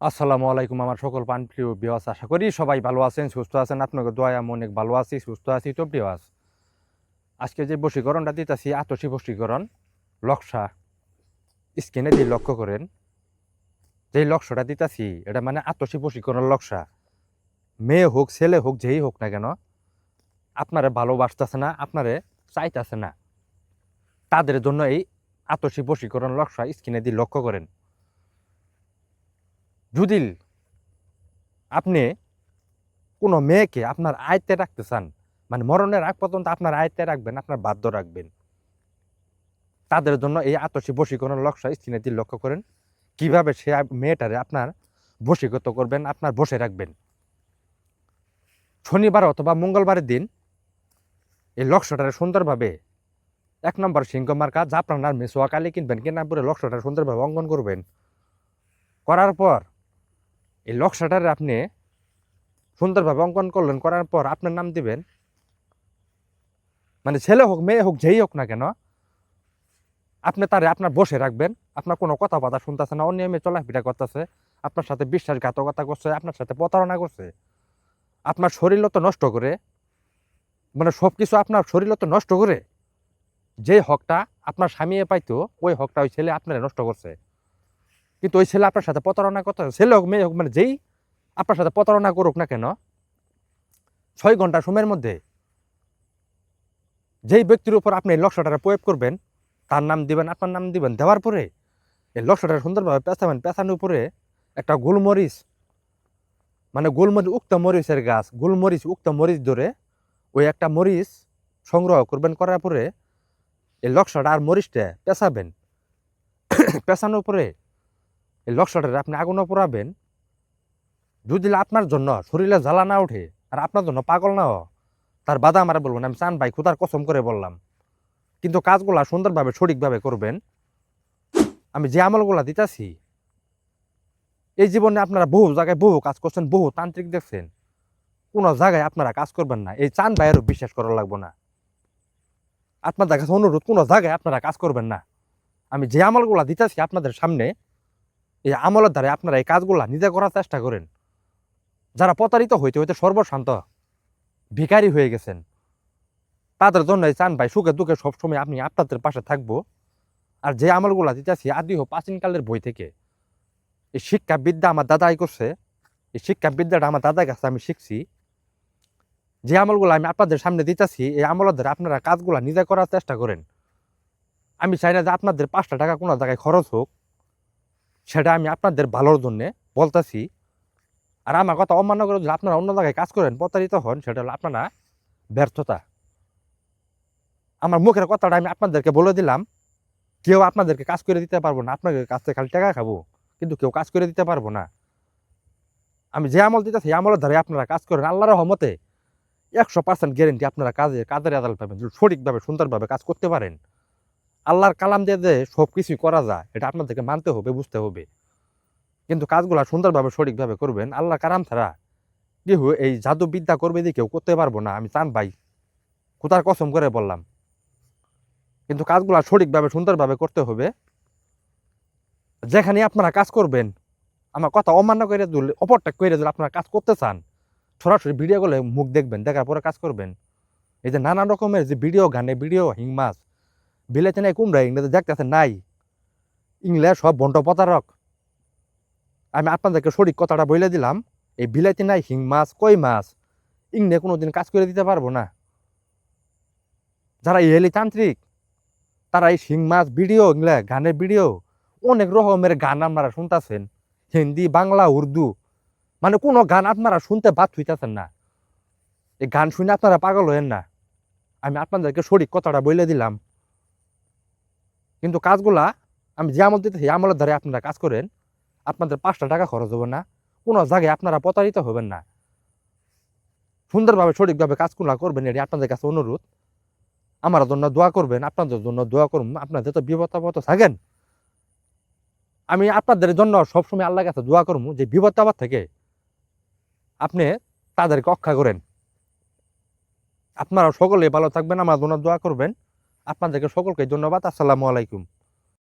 আসসালামু আলাইকুম আমার সকল প্রিয় বিওয়াস আশা করি সবাই ভালো আছেন, সুস্থ আছেন। আপনাকে দয়া অনেক ভালো আছি, সুস্থ আছি। তো বিওয়াস আজকে যে বশীকরণটা দিতেছি, আতসী বশীকরণ লক্সা স্কিনে দিয়ে লক্ষ্য করেন, যেই লক্ষ্যটা দিতেছি, এটা মানে আতসী বশীকরণ লক্সা মেয়ে হোক, ছেলে হোক, যেই হোক না কেন, আপনারে ভালোবাসতেছে না, আপনারে চাইতেছে না। তাদের জন্য এই আতসী বশীকরণ লক্সা স্কিনে দিয়ে লক্ষ্য করেন। যদি আপনি কোনো মেয়েকে আপনার আয়ত্তে রাখতে চান মানে মরণের আগ পর্যন্ত আপনার আয়ত্তে রাখবেন, আপনার বাধ্য রাখবেন, তাদের জন্য এই আতসী বশীকরণ লক্ষ্য স্ত্রীনীতি লক্ষ্য করেন। কীভাবে সে মেয়েটারে আপনার বশীগত করবেন, আপনার বসে রাখবেন। শনিবার অথবা মঙ্গলবারের দিন এই লক্ষ্যটারে সুন্দরভাবে এক নম্বর সিংহ মার্কা জাপরানার মেসোয়া কালি কিনবেন কিনা পরে লক্ষ্যটা সুন্দরভাবে অঙ্কন করবেন। করার পর এই লক্ষ্যটারে আপনি সুন্দরভাবে অঙ্কন করলেন, করার পর আপনার নাম দিবেন। মানে ছেলে হোক, মেয়ে হোক, যেই হোক না কেন, আপনি তারে আপনার বসে রাখবেন। আপনার কোনো কথা বার্তা শুনতেছে না অনিয়মে চলাফেরা করতেছে। আপনার সাথে বিশ্বাসঘাতকতা করছে, আপনার সাথে প্রতারণা করছে। আপনার শরীর তো নষ্ট করে। মানে সব কিছু আপনার শরীর তো নষ্ট করে। যে হকটা আপনার স্বামী পাইতো, ওই হকটা ওই ছেলে আপনার নষ্ট করছে। কিন্তু ওই ছেলে আপনার সাথে প্রতারণা করতে ছেলে হোক, মেয়ে হোক মানে যেই আপনার সাথে প্রতারণা করুক না কেন, ছয় ঘণ্টা সময়ের মধ্যে যেই ব্যক্তির উপর আপনি এই লক্ষ্যটা প্রয়োগ করবেন, তার নাম দিবেন, আপনার নাম দিবেন, দেওয়ার পরে এই লক্ষ্যটা সুন্দরভাবে পেঁচাবেন, পেঁচানোর উপরে একটা গোলমরিচ মানে গোলমরিচ, উক্ত মরিচের গাছ, গোলমরিচ, উক্ত মরিচ ধরে ওই একটা মরিচ সংগ্রহ করবেন, করার পরে এই লক্ষ্যটা আর মরিচটা পেঁচাবেন। পেঁচানোর পরে এই লক্ষ্যটারে আপনি আগুনও পোড়াবেন। যদি আপনার জন্য শরীরে জ্বালা না ওঠে, আর আপনার জন্য পাগল না তার বাধা আমার বলবেন আমি চান ভাই, খুদার কসম করে বললাম। কিন্তু কাজগুলা সুন্দরভাবে, সঠিকভাবে করবেন। আমি যে আমলগুলা দিতেছি, এই জীবনে আপনারা বহু জায়গায় বহু কাজ করছেন, বহু তান্ত্রিক দেখছেন। কোনো জায়গায় আপনারা কাজ করবেন না। এই চান ভাইয়েরও বিশ্বাস করা লাগবো না। আপনাদের কাছে অনুরোধ, কোনো জায়গায় আপনারা কাজ করবেন না। আমি যে আমলগুলা দিতেছি আপনাদের সামনে এই আমলের দ্বারা আপনারা এই কাজগুলা নিজে করার চেষ্টা করেন। যারা প্রতারিত হইতে হইতে সর্বশান্ত, ভিখারি হয়ে গেছেন, তাদের জন্য চান ভাই সুখে দুঃখে সবসময় আপনি আপনাদের পাশে থাকব। আর যে আমলগুলা দিতেছি আদি হোক প্রাচীনকালের বই থেকে, এই শিক্ষাবিদ্যা আমার দাদাই করছে, এই শিক্ষাবিদ্যাটা আমার দাদার কাছে আমি শিখছি। যে আমলগুলো আমি আপনাদের সামনে দিতেছি, এই আমলের দ্বারা আপনারা কাজগুলা নিজে করার চেষ্টা করেন। আমি চাই না যে আপনাদের পাঁচটা টাকা কোনো জায়গায় খরচ হোক সেটা আমি আপনাদের ভালোর জন্যে বলতেছি। আর আমার কথা অমান্য করে যদি আপনারা অন্য জায়গায় কাজ করেন, প্রতারিত হন, সেটা হলো আপনারা ব্যর্থতা। আমার মুখের কথাটা আমি আপনাদেরকে বলে দিলাম। কেউ আপনাদেরকে কাজ করে দিতে পারব না আপনাদের কাছ থেকে খালি টাকা খাব, কিন্তু কেউ কাজ করে দিতে পারব না। আমি যে আমল দিতেছি, এই আমলের ধারে আপনারা কাজ করেন। আল্লাহর রহমতে একশো পার্সেন্ট গ্যারেন্টি আপনারা কাজে, কাজের আদাল পাবেন। সঠিকভাবে, সুন্দরভাবে কাজ করতে পারেন। আল্লাহর কালাম দিয়ে যে সব কিছুই করা যায়, এটা আপনাদেরকে মানতে হবে, বুঝতে হবে। কিন্তু কাজগুলো সুন্দরভাবে, সঠিকভাবে করবেন আল্লাহ কারাম ছাড়া। কেউ এই জাদু বিদ্যা করবে দিয়ে কেউ করতে পারব না, আমি চান ভাই। কোথার কসম করে বললাম। কিন্তু কাজগুলো সঠিকভাবে, সুন্দরভাবে করতে হবে। যেখানে আপনারা কাজ করবেন, আমার কথা অমান্য করে দিলে, অপরটা করে দিলে আপনারা কাজ করতে চান, সরাসরি ভিডিও করলে মুখ দেখবেন, দেখার পরে কাজ করবেন। এই যে নানান রকমের যে ভিডিও গানে ভিডিও হিংমাস বিলেতে নাই কুমড়া ইংরেজি দেখতেছে নাই। ইংলিশ সব বন্ট প্রতারক। আমি আপনাদেরকে সঠিক কথাটা বলে দিলাম, এই বিলাইতে নাই হিং মাছ, কই মাছ? ইংনে কোনোদিন কাজ করে দিতে পারব না। যারা ইহেলি তান্ত্রিক তারা এই শিং মাছ ভিডিও এগুলা গানের ভিডিও, অনেক রকমের গান আপনারা শুনতেছেন। হিন্দি, বাংলা, উর্দু মানে কোনো গান আপনারা শুনতে বাদ হইতেছেন না। এই গান শুনে আপনারা পাগল হয়েন না। আমি আপনাদেরকে সঠিক কথাটা বলে দিলাম। কিন্তু কাজগুলা আমি যে আমল দিতেছি আমলের ধারে আপনারা কাজ করেন। আপনাদের পাঁচটা টাকা খরচ হবে না। কোনো জায়গায় আপনারা প্রতারিত হবেন না। সুন্দরভাবে, সঠিকভাবে কাজগুলা করবেন এটি আপনাদের কাছে অনুরোধ। আমার জন্য দোয়া করবেন, আপনাদের জন্য দোয়া করুন। আপনাদের তো বিপদ আপদ থাকেন, আমি আপনাদের জন্য সবসময় আল্লাহ কাছে দোয়া করব যে বিপদ আপদ থেকে আপনি তাদেরকে রক্ষা করেন। আপনারা সকলে ভালো থাকবেন, আমার জন্য দোয়া করবেন। আপনাদেরকে সকলকে ধন্যবাদ। আসসালামু আলাইকুম।